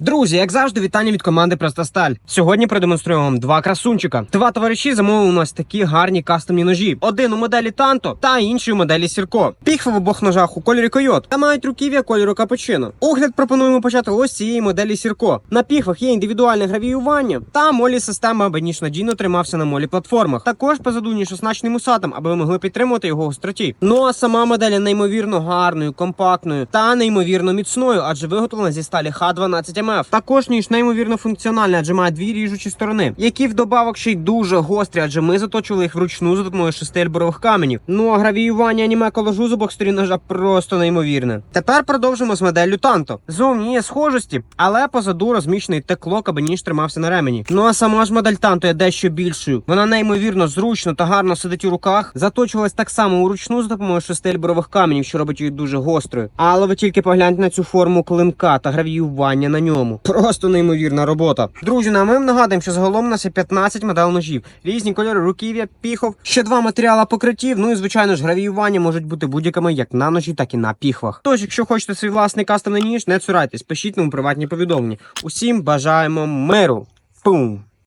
Друзі, як завжди, вітання від команди Простосталь. Сьогодні продемонструємо вам два красунчика. Два товариші замовили у нас такі гарні кастомні ножі. Один у моделі Танто та інший у моделі Сірко. Піхви в обох ножах у кольорі Койот та мають руків'я кольору капучино. Огляд пропонуємо почати ось цієї моделі Сірко. На піхвах є індивідуальне гравіювання та молі система, аби ніж надійно тримався на молі платформах. Також позаду ніж оснащений мусатом, аби ви могли підтримувати його гостроті. Ну а сама модель неймовірно гарною, компактною та неймовірно міцною, адже виготовлена зі сталі Х12 МФ. Також ніж неймовірно функціональний, адже має дві ріжучі сторони, які вдобавок ще й дуже гострі, адже ми заточували їх вручну за допомогою шести ельборових каменів. Ну а гравіювання аніме колажу з обох сторін ножа просто неймовірне. Тепер продовжимо з моделлю Танто. Зовні є схожості, але позаду розміщений теклок, аби ніж тримався на ремені. Ну а сама ж модель Танто є дещо більшою. Вона неймовірно зручно та гарно сидить у руках. Заточувалась так само уручну за допомогою шести ельборових каменів, що робить її дуже гострою. Але ви тільки погляньте на цю форму клинка та гравіювання на ньому. Просто неймовірна робота. Друзі, ну а ми нагадуємо, що загалом у нас є 15 модель ножів, різні кольори руків'я, піхов, ще два матеріали покриттів. Ну і звичайно ж гравіювання можуть бути будь-якими як на ножі, так і на піхвах. Тож, якщо хочете свій власний кастомний ніж, не цурайтесь, пишіть нам у приватні повідомлення. Усім бажаємо миру. Пум!